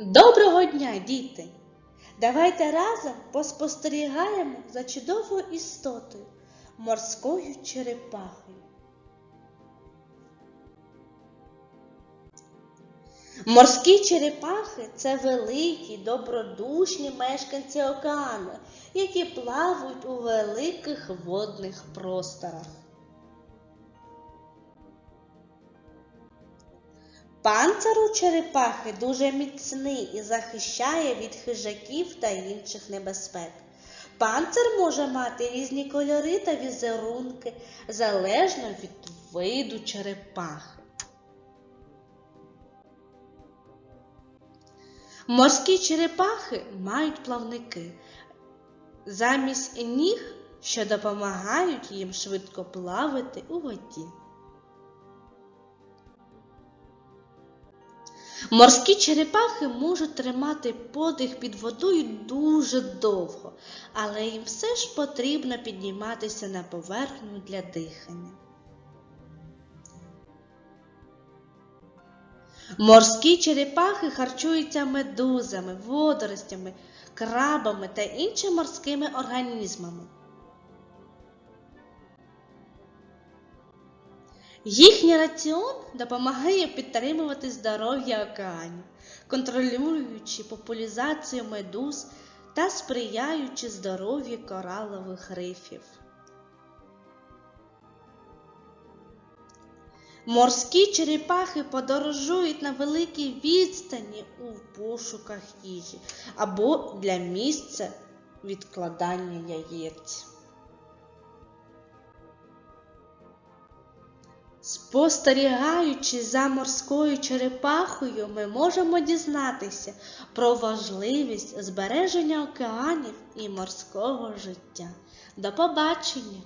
Доброго дня, діти! Давайте разом поспостерігаємо за чудовою істотою морською черепахою. Морські черепахи це великі, добродушні мешканці океану, які плавають у великих водних просторах. Панцир у черепахи дуже міцний і захищає від хижаків та інших небезпек. Панцир може мати різні кольори та візерунки залежно від виду черепахи. Морські черепахи мають плавники замість ніг, що допомагають їм швидко плавати у воді. Морські черепахи можуть тримати подих під водою дуже довго, але їм все ж потрібно підніматися на поверхню для дихання. Морські черепахи харчуються медузами, водоростями, крабами та іншими морськими організмами. Їхній раціон допомагає підтримувати здоров'я океанів, контролюючи популяризацію медуз та сприяючи здоров'ю коралових рифів. Морські черепахи подорожують на великій відстані у пошуках їжі або для місця відкладання яєць. Спостерігаючи за морською черепахою, ми можемо дізнатися про важливість збереження океанів і морського життя. До побачення!